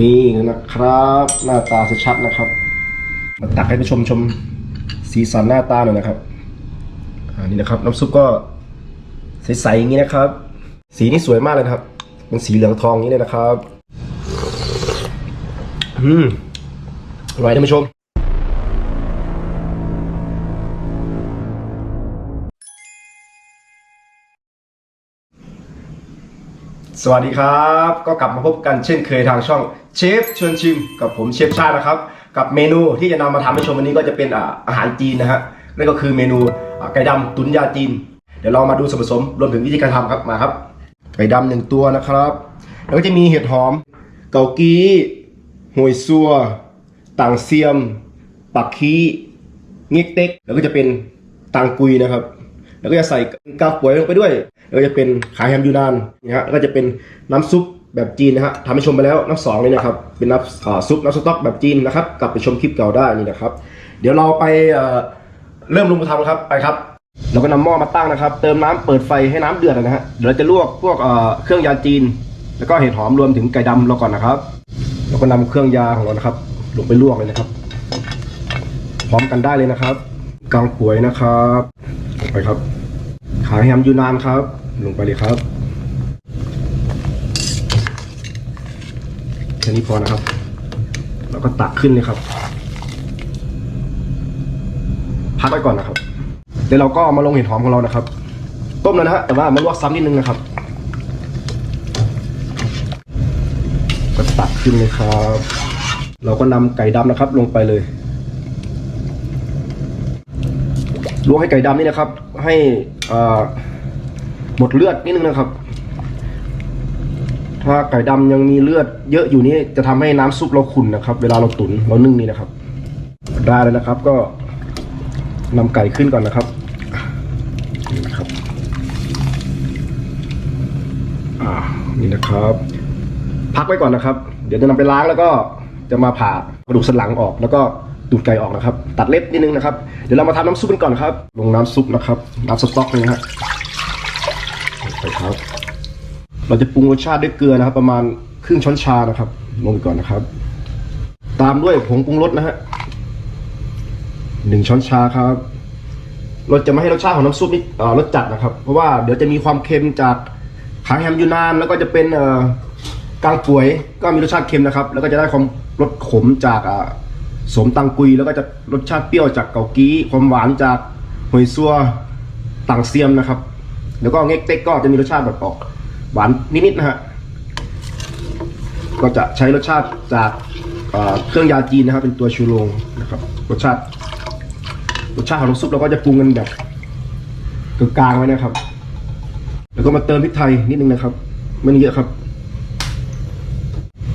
นี่นะครับ หน้าตาชัดๆนะครับ มาตักให้ผู้ชมชมสีสันหน้าตาหน่อยนะครับอ่านี่นะครับ น้ำซุปก็ใสๆอย่างนี้นะครับ สีนี่สวยมากเลยครับ เป็นสีเหลืองทองอย่างนี้เลยนะครับ อืมอร่อยท่านผู้ชม สวัสดีครับ ก็กลับมาพบกันเช่นเคยทางช่องเชฟชวนชิม กับผมเชฟชาตินะครับ กับเมนูที่จะนำมาทำให้ชมวันนี้ก็จะเป็นอาหารจีนนะฮะนั่นก็คือเมนูไก่ดำตุ๋นยาจีน เดี๋ยวเรามาดูส่วนผสมรวมถึงวิธีการทำครับมาครับ ไก่ดำหนึ่งตัวนะครับ แล้วก็จะมีเห็ดหอม เกากี้หวยซัว ต่างเซียม ปักคีเง็กเต็กแล้วก็จะเป็นตังกุยนะครับ แล้วก็จะใส่กากป่วยลงไปด้วย แล้วก็จะเป็นขาแฮมยูนานนะฮะก็จะเป็นน้ำซุปแบบจีนนะฮะทำให้ชมไปแล้วน้ำสองเลยนะครับ เป็นน้ำซุปน้ำสต๊อกแบบจีนนะครับ กลับไปชมคลิปเก่าได้นี่นะครับ เดี๋ยวเราไปเริ่มลงมือทำครับไปครับ เราก็นำหม้อมาตั้งนะครับ เติมน้ำเปิดไฟให้น้ำเดือดนะฮะเดี๋ยวเราจะลวกพวกเครื่องยาจีน แล้วก็เห็ดหอมรวมถึงไก่ดำเราก่อนนะครับเราก็นำเครื่องยาของเรานะครับ ลงไปลวกเลยนะครับ พร้อมกันได้เลยนะครับกางป่วยนะครับ ไปครับ ขาแฮมยูนานครับ ลงไปเลยครับแค่นี้พอนะครับ แล้วก็ตักขึ้นเลยครับ พักไว้ก่อนนะครับเดี๋ยวเราก็มาลงเห็ดหอมของเรานะครับ ต้มแล้วนะฮะแต่ว่ามาลวกซ้ำนิดนึงนะครับก็ตักขึ้นเลยครับ เราก็นำไก่ดำนะครับ ลงไปเลย ลวกให้ไก่ดำนี่นะครับ ให้หมดเลือดนิดนึงนะครับ ถ้าไก่ดำยังมีเลือดเยอะอยู่นี่จะทำให้น้ำซุปเราขุ่นนะครับ เวลาเราตุ๋นเรานึ่งนี่นะครับ ได้แล้วนะครับก็นำไก่ขึ้นก่อนนะครับนี่นะครับอ่านี่นะครับ พักไว้ก่อนนะครับ เดี๋ยวจะนำไปล้างแล้วก็จะมาผ่ากระดูกสันหลังออกแล้วก็ ตูดไก่ออกนะครับ ตัดเล็บนิดนึงนะครับ เดี๋ยวเรามาทำน้ำซุปกันก่อนครับ ลงน้ำซุปนะครับ น้ำสต๊อกเลยนะฮะไปครับ เราจะปรุงรสชาติด้วยเกลือนะครับ ประมาณครึ่งช้อนชานะครับ ลงไปก่อนนะครับ ตามด้วยผงปรุงรสนะฮะหนึ่งช้อนชาครับ เราจะไม่ให้รสชาติของน้ำซุปนี่รสจัดนะครับ เพราะว่าเดี๋ยวจะมีความเค็มจากขาแฮมยูนาน แล้วก็จะเป็นกางป่วยก็มีรสชาติเค็มนะครับ แล้วก็จะได้ความรสขมจาก สมตังกุยแล้วก็จะรสชาติเปรี้ยวจากเกากี้ความหวานจากหอยซัวต่างเซียมนะครับ แล้วก็เง็กเต็กก็จะมีรสชาติแบบออกหวานนิดๆนะฮะก็จะใช้รสชาติจากเครื่องยาจีนนะครับ เป็นตัวชูโรงนะครับ รสชาติ รสชาติของน้ำซุปเราก็จะปรุงกันแบบกลางๆไว้นะครับ แล้วก็มาเติมพริกไทยนิดนึงนะครับ ไม่เยอะครับ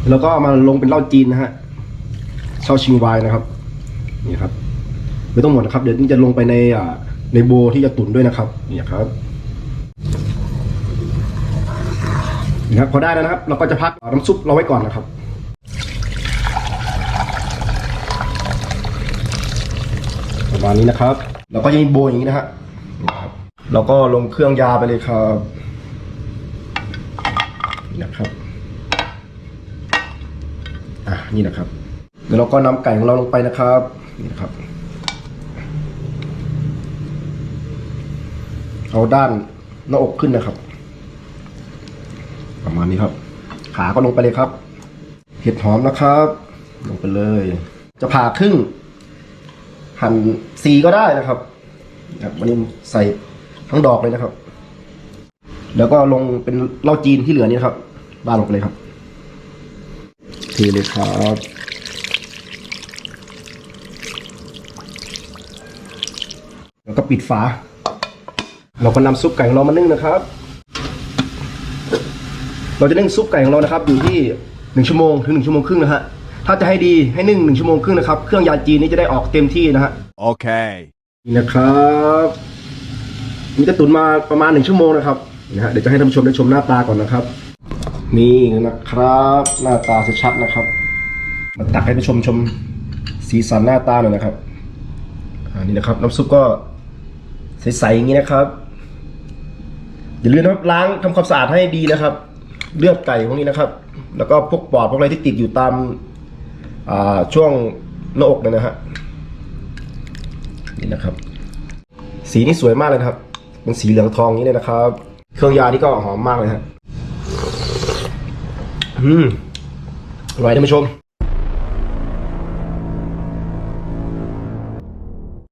แล้วก็มาลงเป็นเหล้าจีนนะฮะ เช่าชิงไวายนะครับ นี่ครับ ไม่ต้องหมดนะครับ เดี๋ยวนี่จะลงไปในในโบที่จะตุนด้วยนะครับนี่ครับนี่ครับพอได้แล้วนะครับ เราก็จะพักน้ำซุปเราไว้ก่อนนะครับประมาณนี้นะครับ เราก็จะมีโบอย่างนี้นะฮะเราก็ลงเครื่องยาไปเลยครับนี่นะครับ อะ นี่นะครับ เดี๋ยวเราก็นำไก่ของเราลงไปนะครับนี่นะครับ เอาด้านหน้าอกขึ้นนะครับ ประมาณนี้ครับ ขาก็ลงไปเลยครับ เห็ดหอมนะครับ ลงไปเลย จะผ่าครึ่ง หั่นสีก็ได้นะครับครับวันนี้ใส่ทั้งดอกเลยนะครับ แล้วก็ลงเป็นเหล้าจีนที่เหลือนี่ครับบ้านลงไปเลยครับเทเลยครับ แล้วก็ปิดฝา เราก็นำซุปไก่ของเรามานึ่งนะครับ เราจะนึ่งซุปไก่ของเรานะครับ อยู่ที่หนึ่งชั่วโมงถึงหนึ่งชั่วโมงครึ่งนะฮะ ถ้าจะให้ดีให้นึ่งหนึ่งชั่วโมงครึ่งนะครับ เครื่องยาจีนนี้จะได้ออกเต็มที่นะฮะ Okay. นี่นะครับนี่จะตุ๋นมาประมาณหนึ่งชั่วโมงนะครับนะฮะเดี๋ยวจะให้ท่านผู้ชมได้ชมหน้าตาก่อนนะครับ นี่นะครับ หน้าตาชัดๆนะครับ มาตักให้ท่านผู้ชมชมสีสันหน้าตาหน่อยนะครับ อ่า นี่นะครับ น้ำซุปก็ ใสๆอย่างนี้นะครับอย่าลืมนะครับล้างทำความสะอาดให้ดีนะครับ เลือดไก่พวกนี้นะครับ แล้วก็พวกปอดพวกอะไรที่ติดอยู่ตามอ่าช่วงหน้าอกเนี่ยนะฮะนี่นะครับ สีนี่สวยมากเลยครับ เป็นสีเหลืองทองอย่างนี้เลยนะครับ เครื่องยานี่ก็หอมมากเลยฮะอืมอร่อยท่านผู้ชม